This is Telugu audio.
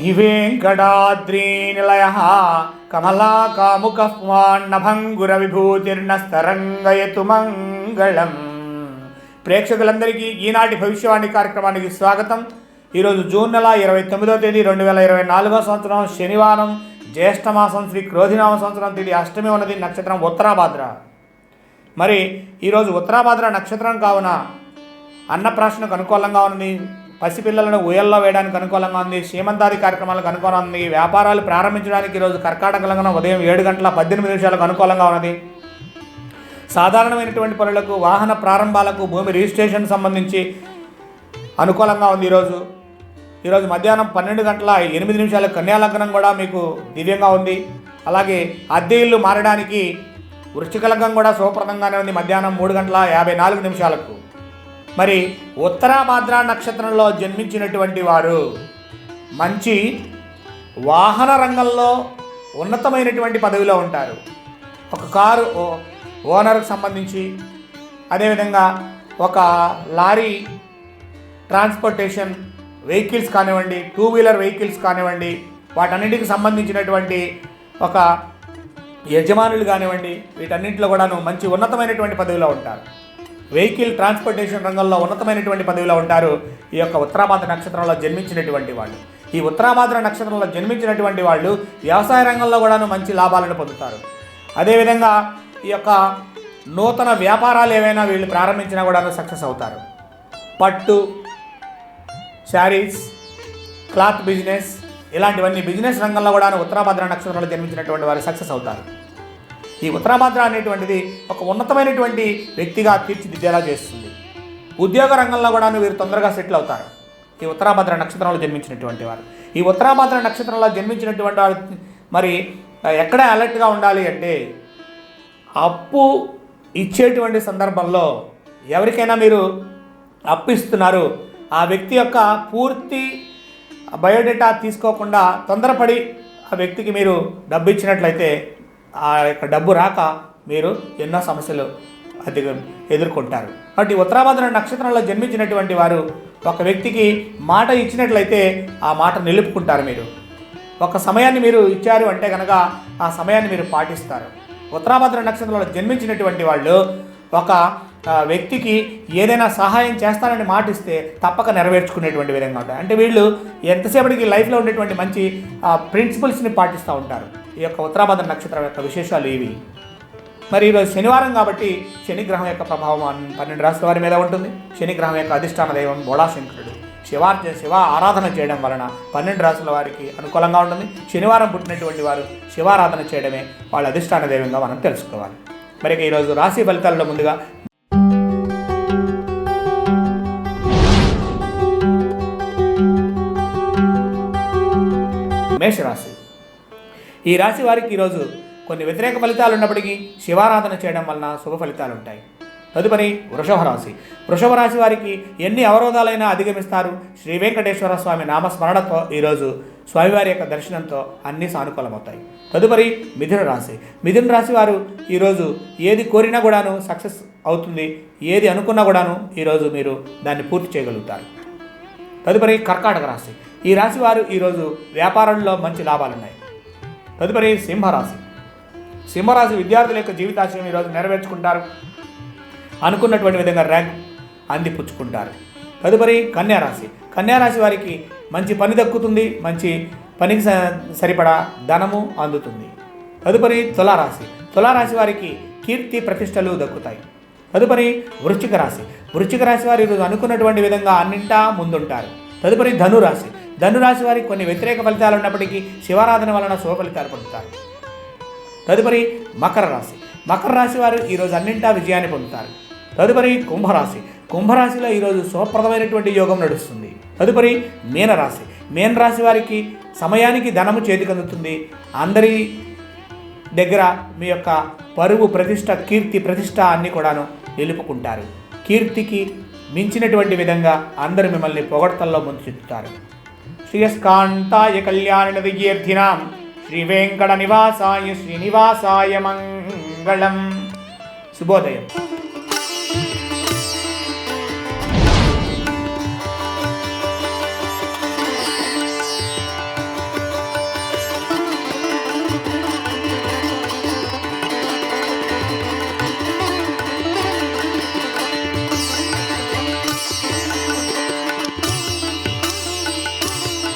శ్రీవేంకటాద్రీనిలయ కమలాకాముకమాన్నభంగుర విభూతిర్నస్తరంగయతు మంగళం ప్రేక్షకులందరికీ ఈనాటి భవిష్యవాణి కార్యక్రమానికి స్వాగతం. ఈరోజు జూన్ నెల ఇరవై తొమ్మిదవ తేదీ రెండు వేల ఇరవై నాలుగో సంవత్సరం శనివారం జ్యేష్ఠమాసం శ్రీ క్రోధినామ సంవత్సరం తేదీ అష్టమి ఉన్నది నక్షత్రం ఉత్తరాభాద్ర. మరి ఈరోజు ఉత్తరాభాద్ర నక్షత్రం కావున అన్నప్రాశనకు అనుకూలంగా ఉంది పసిపిల్లలను ఉయల్లో వేయడానికి అనుకూలంగా ఉంది. సీమంతాది కార్యక్రమాలకు అనుకూలంగా ఉంది. వ్యాపారాలు ప్రారంభించడానికి ఈరోజు కర్కాటక లగ్నం ఉదయం ఏడు గంటల పద్దెనిమిది నిమిషాలకు అనుకూలంగా ఉన్నది. సాధారణమైనటువంటి పనులకు వాహన ప్రారంభాలకు భూమి రిజిస్ట్రేషన్ సంబంధించి అనుకూలంగా ఉంది ఈరోజు. ఈరోజు మధ్యాహ్నం పన్నెండు గంటల ఎనిమిది నిమిషాలకు కన్యాలగ్నం కూడా మీకు దివ్యంగా ఉంది. అలాగే అద్దె ఇల్లు మారడానికి వృశ్చిక లగ్నం కూడా శుభప్రదంగానే ఉంది. మధ్యాహ్నం మూడు గంటల యాభై నాలుగు నిమిషాలకు. మరి ఉత్తరాభాద్ర నక్షత్రంలో జన్మించినటువంటి వారు మంచి వాహన రంగంలో ఉన్నతమైనటువంటి పదవిలో ఉంటారు. ఒక కారు ఓనర్కు సంబంధించి అదేవిధంగా ఒక లారీ ట్రాన్స్పోర్టేషన్ వెహికల్స్ కానివ్వండి టూ వీలర్ వెహికల్స్ కానివ్వండి వాటన్నిటికి సంబంధించినటువంటి ఒక యజమానులు కానివ్వండి వీటన్నింటిలో కూడాను మంచి ఉన్నతమైనటువంటి పదవిలో ఉంటారు. వెహికల్ ట్రాన్స్పోర్టేషన్ రంగంలో ఉన్నతమైనటువంటి పదవిలో ఉంటారు. ఈ యొక్క ఉత్తరాభాద్ర నక్షత్రంలో జన్మించినటువంటి వాళ్ళు. ఈ ఉత్తరాభాద్ర నక్షత్రంలో జన్మించినటువంటి వాళ్ళు వ్యవసాయ రంగంలో కూడాను మంచి లాభాలను పొందుతారు. అదేవిధంగా ఈ యొక్క నూతన వ్యాపారాలు ఏవైనా వీళ్ళు ప్రారంభించినా కూడాను సక్సెస్ అవుతారు. పట్టు శారీస్ క్లాత్ బిజినెస్ ఇలాంటివన్నీ బిజినెస్ రంగంలో కూడా ఉత్తరాభద్ర నక్షత్రంలో జన్మించినటువంటి వారు సక్సెస్ అవుతారు. ఈ ఉత్తరాభద్ర అనేటువంటిది ఒక ఉన్నతమైనటువంటి వ్యక్తిగా తీర్చిదిద్దేలా చేస్తుంది. ఉద్యోగ రంగంలో కూడా వీరు తొందరగా సెటిల్ అవుతారు. ఈ ఉత్తరాభద్ర నక్షత్రంలో జన్మించినటువంటి వారు. ఈ ఉత్తరాభద్ర నక్షత్రంలో జన్మించినటువంటి వారు మరి ఎక్కడ అలర్ట్గా ఉండాలి అంటే అప్పు ఇచ్చేటువంటి సందర్భంలో ఎవరికైనా మీరు అప్పు ఇస్తున్నారు ఆ వ్యక్తి యొక్క పూర్తి బయోడేటా తీసుకోకుండా తొందరపడి ఆ వ్యక్తికి మీరు డబ్బు ఇచ్చినట్లయితే ఆ యొక్క డబ్బు రాక మీరు ఎన్నో సమస్యలు అది ఎదుర్కొంటారు. కాబట్టి ఉత్తరాభద్ర నక్షత్రంలో జన్మించినటువంటి వారు ఒక వ్యక్తికి మాట ఇచ్చినట్లయితే ఆ మాట నిలుపుకుంటారు మీరు. ఒక సమయాన్ని మీరు ఇచ్చారు అంటే కనుక ఆ సమయాన్ని మీరు పాటిస్తారు. ఉత్తరాభద్ర నక్షత్రంలో జన్మించినటువంటి వాళ్ళు ఒక వ్యక్తికి ఏదైనా సహాయం చేస్తానని మాటిస్తే తప్పక నెరవేర్చుకునేటువంటి విధంగా ఉంటారు. అంటే వీళ్ళు ఎంతసేపటికి లైఫ్లో ఉండేటువంటి మంచి ప్రిన్సిపల్స్ని పాటిస్తూ ఉంటారు. ఈ యొక్క ఉత్తరాభద్ర నక్షత్రం యొక్క విశేషాలు ఏవి? మరి ఈరోజు శనివారం కాబట్టి శనిగ్రహం యొక్క ప్రభావం పన్నెండు రాష్ట్రాల వారి మీద ఉంటుంది. శనిగ్రహం యొక్క అధిష్టాన దైవం బోళాశంకరుడు. శివార్జ శివ ఆరాధన చేయడం వలన పన్నెండు రాసుల వారికి అనుకూలంగా ఉంటుంది. శనివారం పుట్టినటువంటి వారు శివారాధన చేయడమే వాళ్ళ అధిష్టాన దైవంగా మనం తెలుసుకోవాలి. మరి ఈరోజు రాశి ఫలితాల్లో ముందుగా మేషరాశి. ఈ రాశి వారికి ఈరోజు కొన్ని వ్యతిరేక ఫలితాలు ఉన్నప్పటికీ శివారాధన చేయడం వలన శుభ ఫలితాలు ఉంటాయి. తదుపరి వృషభ రాశి. వృషభ రాశి వారికి ఎన్ని అవరోధాలైనా అధిగమిస్తారు. శ్రీ వెంకటేశ్వర స్వామి నామస్మరణతో ఈరోజు స్వామివారి యొక్క దర్శనంతో అన్నీ సానుకూలమవుతాయి. తదుపరి మిథున రాశి. మిథున రాశి వారు ఈరోజు ఏది కోరినా కూడాను సక్సెస్ అవుతుంది. ఏది అనుకున్నా కూడాను ఈరోజు మీరు దాన్ని పూర్తి చేయగలుగుతారు. తదుపరి కర్కాటక రాశి. ఈ రాశి వారు ఈరోజు వ్యాపారంలో మంచి లాభాలున్నాయి. తదుపరి సింహరాశి. సింహరాశి విద్యార్థుల యొక్క జీవితాశయం ఈరోజు నెరవేర్చుకుంటారు. అనుకున్నటువంటి విధంగా ర్యాంక్ అందిపుచ్చుకుంటారు. తదుపరి కన్యారాశి. కన్యారాశి వారికి మంచి పని దక్కుతుంది మంచి పనికి స- సరిపడా ధనము అందుతుంది. తదుపరి తులారాశి. తులారాశి వారికి కీర్తి ప్రతిష్టలు దక్కుతాయి. తదుపరి వృశ్చిక రాశి. వృశ్చిక రాశి వారు ఈరోజు అనుకున్నటువంటి విధంగా అన్నింటా ముందుంటారు. తదుపరి ధనురాశి. ధనురాశి వారికి కొన్ని వ్యతిరేక ఫలితాలు ఉన్నప్పటికీ శివారాధన వలన శుభ ఫలితాలు పొందుతారు. తదుపరి మకర రాశి. మకర రాశి వారు ఈరోజు అన్నింటా విజయాన్ని పొందుతారు. తదుపరి కుంభరాశి. కుంభరాశిలో ఈరోజు శుభప్రదమైనటువంటి యోగం నడుస్తుంది. తదుపరి మీనరాశి. మీనరాశి వారికి సమయానికి ధనము చేతికందుతుంది. అందరి దగ్గర మీ యొక్క పరువు ప్రతిష్ట కీర్తి ప్రతిష్ట అన్నీ కూడాను నిలుపుకుంటారు. కీర్తికి మించినటువంటి విధంగా అందరూ మిమ్మల్ని పొగడతల్లో ముందు చెప్తారు श्रियस्कान्ताय कल्याणविज्ञर्थिनां श्रीवेङ्कटनिवासाय श्रीनिवासाय मङ्गलम् சுபோதயம்